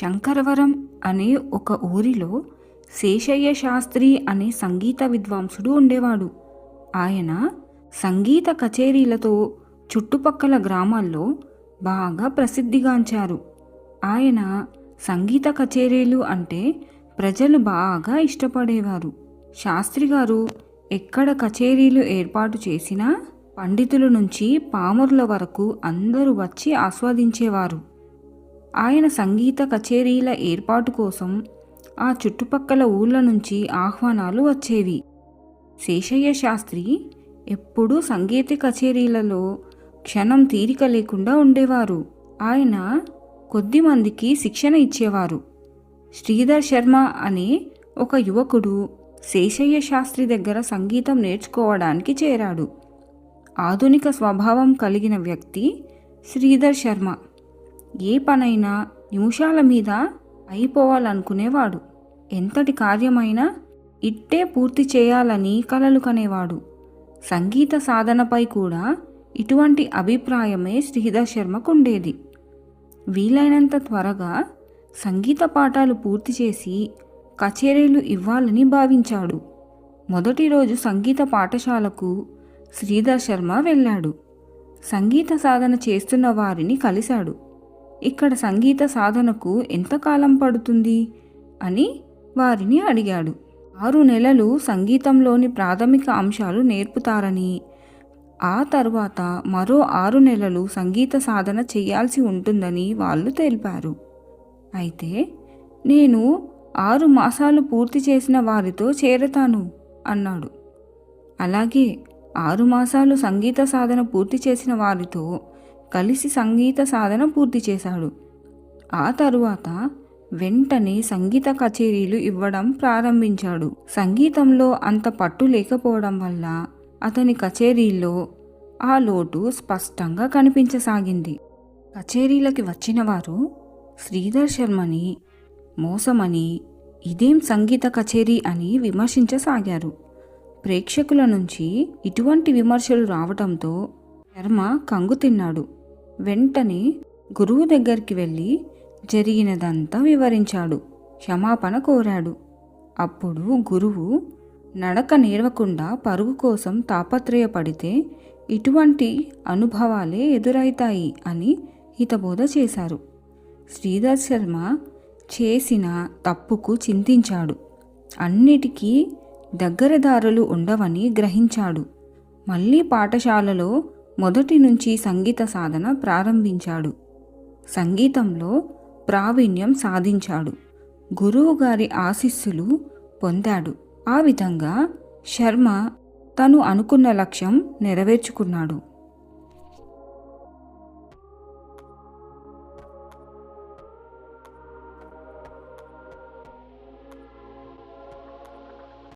శంకరవరం అనే ఒక ఊరిలో శేషయ్య శాస్త్రి అనే సంగీత విద్వాంసుడు ఉండేవాడు. ఆయన సంగీత కచేరీలతో చుట్టుపక్కల గ్రామాల్లో బాగా ప్రసిద్ధిగాంచారు. ఆయన సంగీత కచేరీలు అంటే ప్రజలు బాగా ఇష్టపడేవారు. శాస్త్రి గారు ఎక్కడ కచేరీలు ఏర్పాటు చేసినా పండితుల నుంచి పామరుల వరకు అందరూ వచ్చి ఆస్వాదించేవారు. ఆయన సంగీత కచేరీల ఏర్పాటు కోసం ఆ చుట్టుపక్కల ఊళ్ళ నుంచి ఆహ్వానాలు వచ్చేవి. శేషయ్య శాస్త్రి ఎప్పుడూ సంగీత కచేరీలలో క్షణం తీరిక లేకుండా ఉండేవారు. ఆయన కొద్దిమందికి శిక్షణ ఇచ్చేవారు. శ్రీధర్ శర్మ అనే ఒక యువకుడు శేషయ్య శాస్త్రి దగ్గర సంగీతం నేర్చుకోవడానికి చేరాడు. ఆధునిక స్వభావం కలిగిన వ్యక్తి శ్రీధర్ శర్మ. ఏ పనైనా నిమిషాల మీద అయిపోవాలనుకునేవాడు. ఎంతటి కార్యమైనా ఇట్టే పూర్తి చేయాలని కలలు కనేవాడు. సంగీత సాధనపై కూడా ఇటువంటి అభిప్రాయమే శ్రీధర్ శర్మకు ఉండేది వీలైనంత త్వరగా సంగీత పాఠాలు పూర్తి చేసి కచేరీలు ఇవ్వాలని భావించాడు. మొదటి రోజు సంగీత పాఠశాలకు శ్రీధర్ శర్మ వెళ్ళాడు. సంగీత సాధన చేస్తున్న వారిని కలిశాడు. ఇక్కడ సంగీత సాధనకు ఎంతకాలం పడుతుంది? అని వారిని అడిగాడు. ఆరు నెలలు సంగీతంలోని ప్రాథమిక అంశాలు నేర్పుతారని. ఆ తర్వాత మరో ఆరు నెలలు సంగీత సాధన చేయాల్సి ఉంటుందని వాళ్ళు తెలిపారు. అయితే నేను ఆరు మాసాలు పూర్తి చేసిన వారితో చేరతాను అన్నాడు. అలాగే ఆరు మాసాలు సంగీత సాధన పూర్తి చేసిన వారితో కలిసి సంగీత సాధన పూర్తి చేశాడు. ఆ తరువాత వెంటనే సంగీత కచేరీలు ఇవ్వడం ప్రారంభించాడు. సంగీతంలో అంత పట్టు లేకపోవడం వల్ల అతని కచేరీల్లో ఆ లోటు స్పష్టంగా కనిపించసాగింది. కచేరీలకి వచ్చిన వారు శ్రీధర్ శర్మని మోసమని ఇదేం సంగీత కచేరీ అని విమర్శించసాగారు. ప్రేక్షకుల నుంచి ఇటువంటి విమర్శలు రావడంతో శర్మ కంగు తిన్నాడు. వెంటనే గురువు దగ్గరికి వెళ్ళి జరిగినదంతా వివరించాడు. క్షమాపణ కోరాడు. అప్పుడు గురువు నడక నేర్వకుండా పరుగు కోసం తాపత్రయపడితే ఇటువంటి అనుభవాలే ఎదురవుతాయి అని హితబోధ చేశారు. శ్రీధర్ శర్మ చేసిన తప్పుకు చింతించాడు. అన్నిటికీ దగ్గరదారులు ఉండవని గ్రహించాడు. మళ్ళీ పాఠశాలలో మొదటి నుంచి సంగీత సాధన ప్రారంభించాడు. సంగీతంలో ప్రావీణ్యం సాధించాడు. గురువు గారి ఆశీస్సులు పొందాడు. ఆ విధంగా శర్మ తను అనుకున్న లక్ష్యం నెరవేర్చుకున్నాడు.